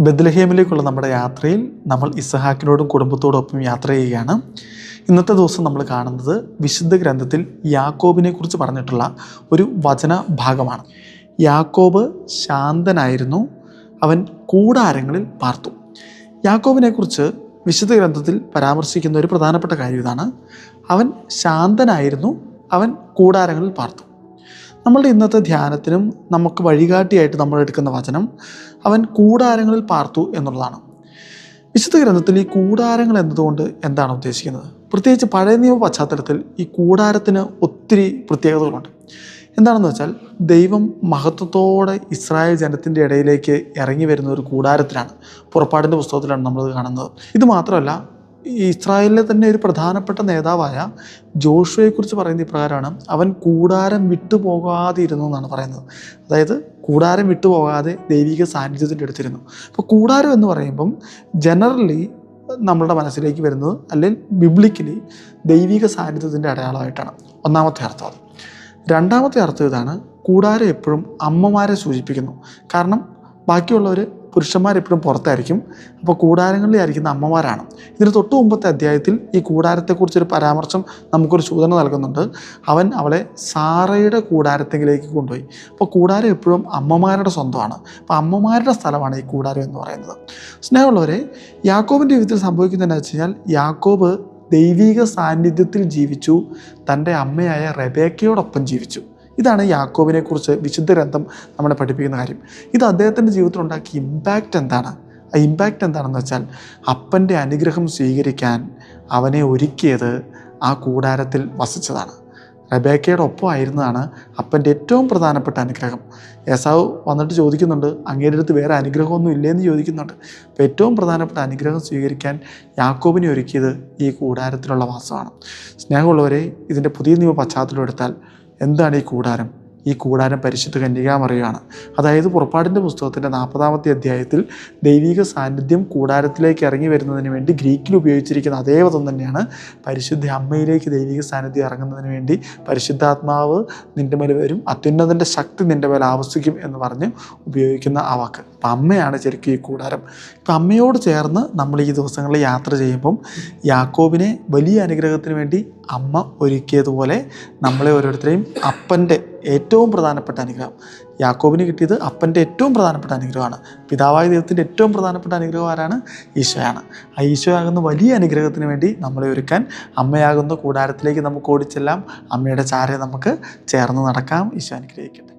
ബദ്ലഹേമിലേക്കുള്ള നമ്മുടെ യാത്രയിൽ നമ്മൾ ഇസഹാക്കിനോടും കുടുംബത്തോടൊപ്പം യാത്ര ചെയ്യുകയാണ്. ഇന്നത്തെ ദിവസം നമ്മൾ കാണുന്നത് വിശുദ്ധ ഗ്രന്ഥത്തിൽ യാക്കോബിനെ കുറിച്ച് പറഞ്ഞിട്ടുള്ള ഒരു വചന ഭാഗമാണ്. യാക്കോബ് ശാന്തനായിരുന്നു അവൻ കൂടാരങ്ങളിൽ പാർത്തു. യാക്കോബിനെക്കുറിച്ച് വിശുദ്ധ ഗ്രന്ഥത്തിൽ പരാമർശിക്കുന്ന ഒരു പ്രധാനപ്പെട്ട കാര്യം ഇതാണ്. അവൻ ശാന്തനായിരുന്നു അവൻ കൂടാരങ്ങളിൽ പാർത്തു. നമ്മളുടെ ഇന്നത്തെ ധ്യാനത്തിനും നമുക്ക് വഴികാട്ടിയായിട്ട് നമ്മൾ എടുക്കുന്ന വചനം അവൻ കൂടാരങ്ങളിൽ പാർത്തു എന്നുള്ളതാണ്. വിശുദ്ധ ഗ്രന്ഥത്തിൽ ഈ കൂടാരങ്ങൾ എന്നതുകൊണ്ട് എന്താണ് ഉദ്ദേശിക്കുന്നത്? പ്രത്യേകിച്ച് പഴയ നിയമ പശ്ചാത്തലത്തിൽ ഈ കൂടാരത്തിന് ഒത്തിരി പ്രത്യേകതകളുണ്ട്. എന്താണെന്ന് വെച്ചാൽ ദൈവം മഹത്വത്തോടെ ഇസ്രായേൽ ജനത്തിന്റെ ഇടയിലേക്ക് ഇറങ്ങി വരുന്ന ഒരു കൂടാരത്തിലാണ്. പുറപ്പാടിന്റെ പുസ്തകത്തിലാണ് നമ്മളത് കാണുന്നത്. ഇത് മാത്രമല്ല ഇസ്രായേലിലെ തന്നെ ഒരു പ്രധാനപ്പെട്ട നേതാവായ ജോഷുവയെക്കുറിച്ച് പറയുന്ന ഇപ്രകാരമാണ് അവൻ കൂടാരം വിട്ടുപോകാതെ ഇരുന്നു എന്നാണ് പറയുന്നത്. അതായത് കൂടാരം വിട്ടുപോകാതെ ദൈവിക സാന്നിധ്യത്തിന്റെ അടുത്തിരുന്നു. അപ്പോൾ കൂടാരം എന്ന് പറയുമ്പം ജനറലി നമ്മളുടെ മനസ്സിലേക്ക് വരുന്നത് അല്ലെങ്കിൽ ബിബ്ലിക്കലി ദൈവിക സാന്നിധ്യത്തിന്റെ അടയാളമായിട്ടാണ്. ഒന്നാമത്തെ അർത്ഥം അത്. രണ്ടാമത്തെ അർത്ഥം ഇതാണ് കൂടാരം എപ്പോഴും അമ്മമാരെ സൂചിപ്പിക്കുന്നു. കാരണം ബാക്കിയുള്ളവർ പുരുഷന്മാരെപ്പോഴും പുറത്തായിരിക്കും. അപ്പോൾ കൂടാരങ്ങളിൽ ആയിരിക്കുന്ന അമ്മമാരാണ്. ഇതിന് തൊട്ട് മുമ്പത്തെ അധ്യായത്തിൽ ഈ കൂടാരത്തെക്കുറിച്ചൊരു പരാമർശം നമുക്കൊരു സൂചന നൽകുന്നുണ്ട്. അവൻ അവളെ സാറയുടെ കൂടാരത്തെങ്കിലേക്ക് കൊണ്ടുപോയി. അപ്പോൾ കൂടാരം എപ്പോഴും അമ്മമാരുടെ സ്വന്തമാണ്. അപ്പോൾ അമ്മമാരുടെ സ്ഥലമാണ് ഈ കൂടാരം എന്ന് പറയുന്നത്. സ്നേഹമുള്ളവരെ യാക്കോബിന്റെ ജീവിതത്തിൽ സംഭവിക്കുന്നത് എന്താ വെച്ച് കഴിഞ്ഞാൽ യാക്കോബ് ദൈവിക സാന്നിധ്യത്തിൽ ജീവിച്ചു. തന്റെ അമ്മയായ റെബേക്കയോടൊപ്പം ജീവിച്ചു. ഇതാണ് യാക്കോബിനെ കുറിച്ച് വിശുദ്ധ ഗ്രന്ഥം നമ്മളെ പഠിപ്പിക്കുന്ന കാര്യം. ഇത് അദ്ദേഹത്തിന്റെ ജീവിതത്തിൽ ഉണ്ടാക്കിയ ഇമ്പാക്റ്റ് എന്താണ്? ആ ഇമ്പാക്റ്റ് എന്താണെന്ന് വെച്ചാൽ അപ്പന്റെ അനുഗ്രഹം സ്വീകരിക്കാൻ അവനെ ഒരുക്കിയത് ആ കൂടാരത്തിൽ വസിച്ചതാണ്. റബേക്കയുടെ ഒപ്പം ആയിരുന്നതാണ് അപ്പന്റെ ഏറ്റവും പ്രധാനപ്പെട്ട അനുഗ്രഹം. യേസാവ് വന്നിട്ട് ചോദിക്കുന്നുണ്ട് അങ്ങയുടെ അടുത്ത് വേറെ അനുഗ്രഹമൊന്നും ഇല്ലേന്ന് ചോദിക്കുന്നുണ്ട്. അപ്പോൾ ഏറ്റവും പ്രധാനപ്പെട്ട അനുഗ്രഹം സ്വീകരിക്കാൻ യാക്കോബിനെ ഒരുക്കിയത് ഈ കൂടാരത്തിലുള്ള വാസമാണ്. സ്നേഹമുള്ളവരെ ഇതിന്റെ പുതിയ നിയമ പശ്ചാത്തലം എടുത്താൽ എന്താണ് ഈ കൂടാരം? ഈ കൂടാരം പരിശുദ്ധ കന്യകാമറിയാണ് അതായത് പുറപ്പാടിന്റെ പുസ്തകത്തിന്റെ നാൽപ്പതാമത്തെ അധ്യായത്തിൽ ദൈവിക സാന്നിധ്യം കൂടാരത്തിലേക്ക് ഇറങ്ങി വരുന്നതിന് വേണ്ടി ഗ്രീക്കിൽ ഉപയോഗിച്ചിരിക്കുന്ന അതേ പദം തന്നെയാണ് പരിശുദ്ധ അമ്മയിലേക്ക് ദൈവിക സാന്നിധ്യം ഇറങ്ങുന്നതിന് വേണ്ടി പരിശുദ്ധാത്മാവ് നിന്റെ മേൽ വരും അത്യുന്നതിന്റെ ശക്തി നിന്റെ മേൽ ആവശ്യിക്കും എന്ന് പറഞ്ഞ് ഉപയോഗിക്കുന്ന ആ വാക്ക്. അപ്പം അമ്മയാണ് ശരിക്കും ഈ കൂടാരം. ഇപ്പം അമ്മയോട് ചേർന്ന് നമ്മൾ ഈ ദിവസങ്ങളിൽ യാത്ര ചെയ്യുമ്പം യാക്കോബിനെ വലിയ അനുഗ്രഹത്തിന് വേണ്ടി അമ്മ ഒരുക്കിയതുപോലെ നമ്മളെ ഓരോരുത്തരെയും അപ്പന്റെ ഏറ്റവും പ്രധാനപ്പെട്ട അനുഗ്രഹം. യാക്കോബിന് കിട്ടിയത് അപ്പന്റെ ഏറ്റവും പ്രധാനപ്പെട്ട അനുഗ്രഹമാണ്. പിതാവായ ദൈവത്തിന്റെ ഏറ്റവും പ്രധാനപ്പെട്ട അനുഗ്രഹം ആരാണ്? ഈശോയാണ്. ആ ഈശോയാകുന്ന വലിയ അനുഗ്രഹത്തിന് വേണ്ടി നമ്മളെ ഒരുക്കാൻ അമ്മയാകുന്ന കൂടാരത്തിലേക്ക് നമുക്ക് ഓടിച്ചെല്ലാം. അമ്മയുടെ ചാരെ നമുക്ക് ചേർന്ന് നടക്കാം. ഈശോ അനുഗ്രഹിക്കട്ടെ.